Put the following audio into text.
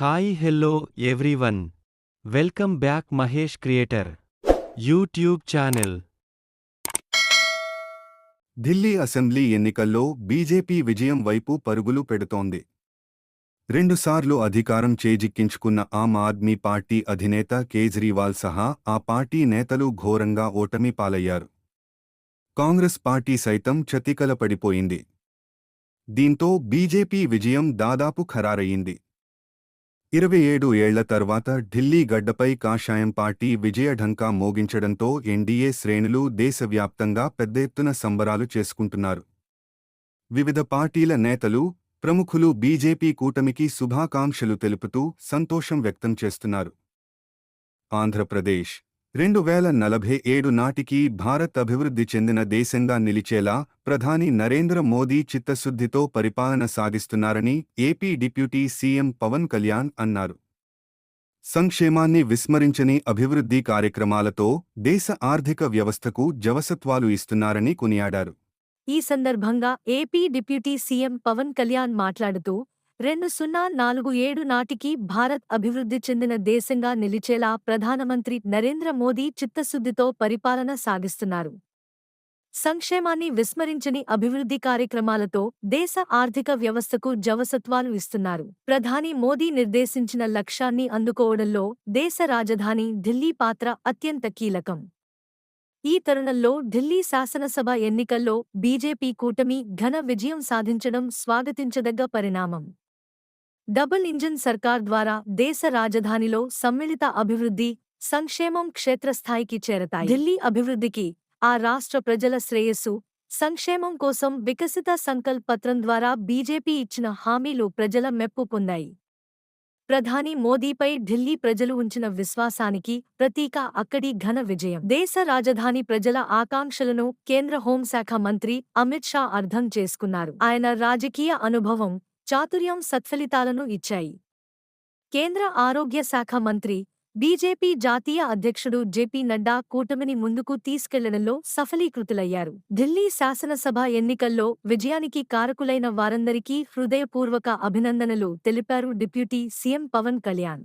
Hi hello everyone welcome back Mahesh creator YouTube channel Delhi assembly ఎన్నికల్లో BJP విజయం వైపు పరుగులు పెడుతోంది. రెండుసార్లు అధికారం చేజిక్కించుకున్న ఆమ్ ఆద్మీ పార్టీ అధినేత కేజ్రీవాల్ సహా ఆ పార్టీ నేతలు ఘోరంగా ఓటమి పాలయ్యారు. కాంగ్రెస్ పార్టీ సైతం చతికల పడిపోయింది దీంతో బీజేపీ విజయం దాదాపు ఖరారయ్యింది. ఇరవై ఏడు ఏళ్ళ తర్వాత ఢిల్లీ గడ్డపై కాషాయం పార్టీ విజయఢంకా మోగించడంతో ఎన్డీఏ శ్రేణులు దేశవ్యాప్తంగా పెద్ద ఎత్తున సంబరాలు చేసుకుంటున్నారు. వివిధ పార్టీల నేతలు ప్రముఖులు బీజేపీ కూటమికి శుభాకాంక్షలు తెలుపుతూ సంతోషం వ్యక్తం చేస్తున్నారు. ఆంధ్రప్రదేశ్ రెండు వేల నలభై ఏడు నాటికి భారత్ అభివృద్ధి చెందిన దేశంగా నిలిచేలా ప్రధాని నరేంద్ర మోదీ చిత్తశుద్ధితో పరిపాలన సాగిస్తున్నారని AP deputy CM Pawan Kalyan అన్నారు. సంక్షేమాన్ని విస్మరించని అభివృద్ధి కార్యక్రమాలతో దేశ ఆర్థిక వ్యవస్థకు జవసత్వాలు ఇస్తున్నారని కొనియాడారు. ఈ సందర్భంగా AP deputy CM Pawan Kalyan మాట్లాడుతూ రెండు సున్నా నాలుగు ఏడు నాటికి భారత్ అభివృద్ధి చెందిన దేశంగా నిలిచేలా ప్రధానమంత్రి నరేంద్ర మోదీ చిత్తశుద్ధితో పరిపాలన సాగిస్తున్నారు. సంక్షేమాన్ని విస్మరించని అభివృద్ధి కార్యక్రమాలతో దేశ ఆర్థిక వ్యవస్థకు జవసత్వాలు ఇస్తున్నారు. ప్రధాని మోదీ నిర్దేశించిన లక్ష్యాన్ని అందుకోవడంలో దేశ రాజధాని ఢిల్లీ పాత్ర అత్యంత కీలకం. ఈ తరుణంలో ఢిల్లీ శాసనసభ ఎన్నికల్లో బీజేపీ కూటమి ఘన విజయం సాధించడం స్వాగతించదగ్గ పరిణామం. డబుల్ ఇంజిన్ సర్కార్ ద్వారా దేశ రాజధానిలో సమ్మిళిత అభివృద్ధి సంక్షేమం క్షేత్రస్థాయికి చేరతాయి. ఢిల్లీ అభివృద్ధికి ఆ రాష్ట్ర ప్రజల శ్రేయస్సు సంక్షేమం కోసం వికసిత సంకల్ప్ పత్రం ద్వారా బీజేపీ ఇచ్చిన హామీలు ప్రజల మెప్పు పొందాయి. ప్రధాని మోదీపై ఢిల్లీ ప్రజలు ఉంచిన విశ్వాసానికి ప్రతీక అక్కడి ఘన విజయం. దేశ రాజధాని ప్రజల ఆకాంక్షలను కేంద్ర హోంశాఖ మంత్రి అమిత్ షా అర్థం చేసుకున్నారు. ఆయన రాజకీయ అనుభవం చాతుర్యం సత్ఫలితాలను ఇచ్చాయి. కేంద్ర ఆరోగ్య శాఖ మంత్రి బీజేపీ జాతీయ అధ్యక్షుడు జేపీ నడ్డా కూటమిని ముందుకు తీసుకెళ్ళడంలో సఫలీకృతులయ్యారు. ఢిల్లీ శాసనసభ ఎన్నికల్లో విజయానికి కారకులైన వారందరికీ హృదయపూర్వక అభినందనలు తెలిపారు డిప్యూటీ సీఎం పవన్ కళ్యాణ్.